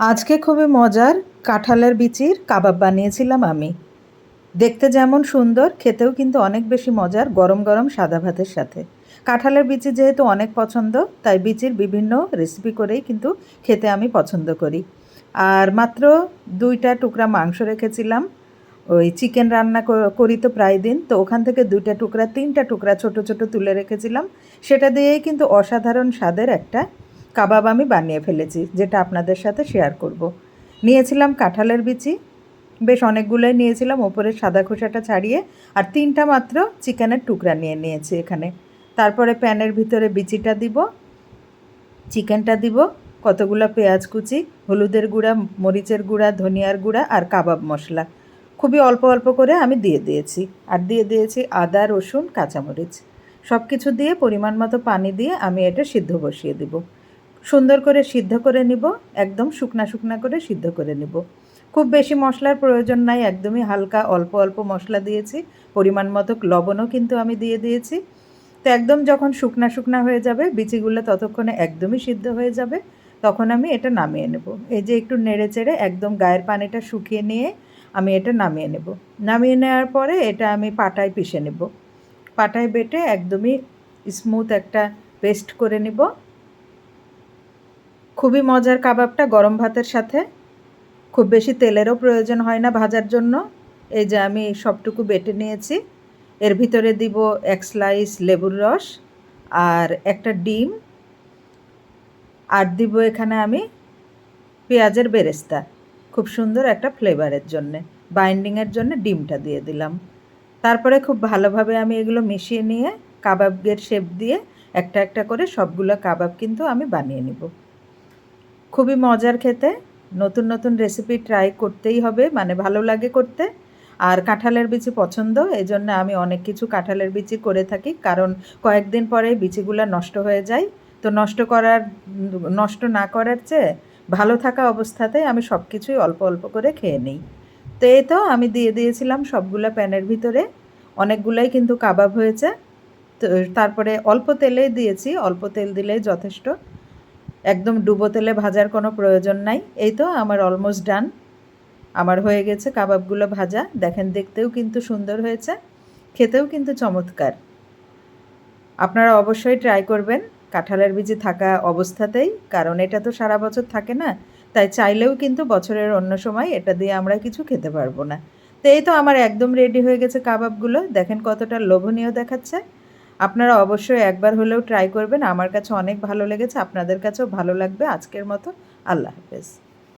আজকে খুবই মজার কাঁঠালের বিচির কাবাব বানিয়েছিলাম আমি। দেখতে যেমন সুন্দর, খেতেও কিন্তু অনেক বেশি মজার গরম গরম সাদা ভাতের সাথে। কাঁঠালের বিচি যেহেতু অনেক পছন্দ, তাই বিচির বিভিন্ন রেসিপি করেই কিন্তু খেতে আমি পছন্দ করি। আর মাত্র দুইটা টুকরা মাংস রেখেছিলাম। ওই চিকেন রান্না করি তো প্রায় দিন, তো ওখান থেকে দুইটা টুকরা, তিনটা টুকরা ছোট ছোট তুলে রেখেছিলাম। সেটা দিয়েই কিন্তু অসাধারণ স্বাদের একটা কাবাব আমি বানিয়ে ফেলেছি, যেটা আপনাদের সাথে শেয়ার করব। নিয়েছিলাম কাঁঠালের বিচি, বেশ অনেকগুলোই নিয়েছিলাম ওপরের সাদা খোসাটা ছাড়িয়ে, আর তিনটা মাত্র চিকেনের টুকরা নিয়ে নিয়েছি এখানে। তারপরে প্যানের ভিতরে বিচিটা দিব, চিকেনটা দিব, কতগুলো পেঁয়াজ কুচি, হলুদের গুঁড়া, মরিচের গুঁড়া, ধনিয়ার গুঁড়া আর কাবাব মশলা। খুবই অল্প অল্প করে আমি দিয়ে দিয়েছি, আর দিয়ে দিয়েছি আদা, রসুন, কাঁচামরিচ। সব কিছু দিয়ে পরিমাণ মতো পানি দিয়ে আমি এটা সিদ্ধ বসিয়ে দিব। সুন্দর করে সিদ্ধ করে নিব, একদম শুকনা শুকনা করে সিদ্ধ করে নিব। খুব বেশি মশলার প্রয়োজন নাই, একদমই হালকা অল্প অল্প মশলা দিয়েছি, পরিমাণ মতো লবণও কিন্তু আমি দিয়ে দিয়েছি। তো একদম যখন শুকনা শুকনা হয়ে যাবে, বিচিগুলো ততক্ষণে একদমই সিদ্ধ হয়ে যাবে, তখন আমি এটা নামিয়ে নেব। এই যে একটু নেড়ে চেড়ে একদম গায়ের পানিটা শুকিয়ে নিয়ে আমি এটা নামিয়ে নেব। নামিয়ে নেওয়ার পরে এটা আমি পাটায় পিষে নেব। পাটায় বেটে একদমই স্মুথ একটা পেস্ট করে নিব। খুবই মজার কাবাবটা গরম ভাতের সাথে। খুব বেশি তেলেরও প্রয়োজন হয় না ভাজার জন্য। এই যে আমি সবটুকু বেটে নিয়েছি। এর ভিতরে দিব এক স্লাইস লেবুর রস আর একটা ডিম। আর দিব এখানে আমি পেঁয়াজের বেরেস্তা। খুব সুন্দর একটা ফ্লেভারের জন্যে। বাইন্ডিংয়ের জন্য ডিমটা দিয়ে দিলাম। তারপরে খুব ভালোভাবে আমি এগুলো মিশিয়ে নিয়ে কাবাবের শেপ দিয়ে একটা একটা করে সবগুলো কাবাব কিন্তু আমি বানিয়ে নিব। খুবই মজার খেতে। নতুন নতুন রেসিপি ট্রাই করতেই হবে মানে ভালো লাগে করতে। আর কাঁঠালের বিচি পছন্দ এই জন্য আমি অনেক কিছু কাঁঠালের বিচি করে থাকি, কারণ কয়েকদিন পরে বিচিগুলো নষ্ট হয়ে যায়। তো নষ্ট করার, নষ্ট না করার চেয়ে ভালো থাকা অবস্থাতে আমি সব কিছুই অল্প অল্প করে খেয়ে নিই। তো এই তো আমি দিয়ে দিয়েছিলাম সবগুলো প্যানের ভিতরে। অনেকগুলাই কিন্তু কাবাব হয়েছে। তো তারপরে অল্প তেলেই দিয়েছি, অল্প তেল দিলেই যথেষ্ট। একদম ডুবো তেলে ভাজার কোনো প্রয়োজন নাই। এই তো আমার অলমোস্ট ডান আমার হয়ে গেছে কাবাবগুলো ভাজা। দেখেন দেখতেও কিন্তু সুন্দর হয়েছে। খেতেও কিন্তু চমৎকার। আপনারা অবশ্যই ট্রাই করবেন। কাঁঠালের বীজে থাকা অবস্থাতেই, কারণ এটা তো সারা বছর থাকে না। তাই চাইলেও কিন্তু বছরের অন্য সময় এটা দিয়ে আমরা কিছু খেতে পারব না। তো এই তো আমার একদম রেডি হয়ে গেছে কাবাবগুলো। দেখেন কতটা লোভনীয় দেখাচ্ছে। আপনারা অবশ্যই একবার হলেও ট্রাই করবেন। আমার কাছে অনেক ভালো লেগেছে। আপনাদের কাছেও ভালো লাগবে। আজকের মতো আল্লাহ হাফেজ।